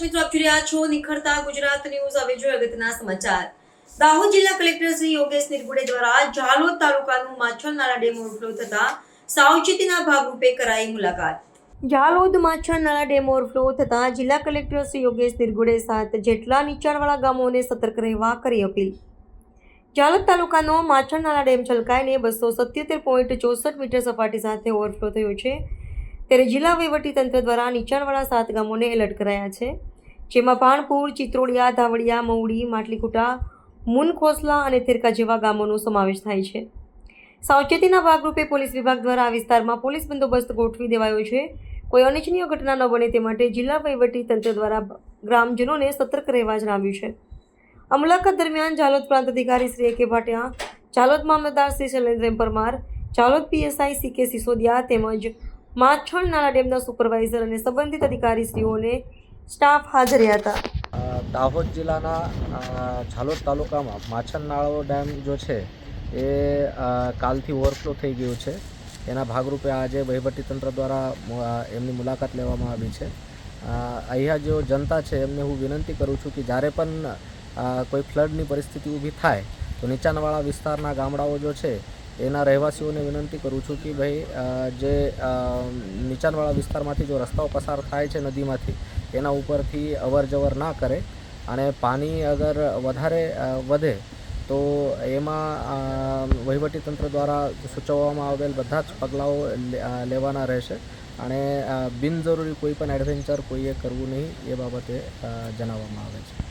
આપ જોઈ રહ્યા છો નિખરતા ગુજરાત ન્યૂઝ. હવે જોઈએ અગત્યના સમાચાર. દાહોદ જિલ્લા કલેક્ટર શ્રી યોગેશ નિરગુડે દ્વારા ઝાલોદ તાલુકાનું માછલ નાળા ડેમ ઓવરફ્લો થતા સાવચેતીના ભાગરૂપે કરાઈ મુલાકાત. ઝાલોદ માછલ નાળા ડેમ ઓવરફ્લો થતા જિલ્લા કલેક્ટર શ્રી યોગેશ નિરગુડે સાત જેટલા નીચાણવાળા ગામોને સતર્ક રહેવા કરી અપીલ. ઝાલોદ તાલુકાનો માછલ નાળા ડેમ છલકાઈને બસો સત્યોતેર પોઈન્ટ ચોસઠ મીટર સપાટી સાથે ઓવરફ્લો થયો છે. ત્યારે જિલ્લા વહીવટીતંત્ર દ્વારા નીચાણવાળા સાત ગામોને એલર્ટ કરાયા છે. જેમાં ભાણપુર, ચિત્રોડિયા, ધાવડિયા મવડી માટલીકુટા, મુનખોસલા અને થેરકા જેવા ગામોનો સમાવેશ થાય છે. સાવચેતીના ભાગરૂપે પોલીસ વિભાગ દ્વારા આ વિસ્તારમાં પોલીસ બંદોબસ્ત ગોઠવી દેવાયો છે. કોઈ અનિચ્છનીય ઘટના ન બને તે માટે જિલ્લા વહીવટી તંત્ર દ્વારા ગ્રામજનોને સતર્ક રહેવા જણાવ્યું છે. આ મુલાકાત દરમિયાન ઝાલોદ પ્રાંત અધિકારી Shri A K Bhatia, Jhalod Mamlatdar Shri Shailendra Parmar, Jhalod PSI C K Sisodiya તેમજ માછણ નાળા ડેમના સુપરવાઇઝર અને સંબંધિત અધિકારીશ્રીઓને સ્ટાફ હાજર હતા. દાહોદ જિલ્લાના ઝાલોદ તાલુકામાં માછનનાળો ડેમ જો છે, એ કાલથી ઓવરફ્લો થઈ ગયું છે. એના ભાગરૂપે આજે વહીવટીતંત્ર દ્વારા એમની મુલાકાત લેવામાં આવી છે. અહીંયા જો જનતા છે, એમને હું વિનંતી કરું છું કે જ્યારે પણ કોઈ ફ્લડની પરિસ્થિતિ ઊભી થાય, તો નીચાણવાળા વિસ્તારના ગામડાઓ જો છે, એના રહેવાસીઓને વિનંતી કરું છું કે ભાઈ જે નીચાણવાળા વિસ્તારમાંથી જો રસ્તાઓ પસાર થાય છે નદીમાંથી એના ઉપરથી અવર જવર ના કરે અને પાણી અગર વધારે વધે તો એમાં વહીવટીતંત્ર દ્વારા સૂચવવામાં આવેલ બધા જ પગલાઓ લેવાના રહેશે અને બિનજરૂરી કોઈ પણ એડવેન્ચર કોઈએ કરવું નહીં એ બાબતે જણાવવામાં આવે છે.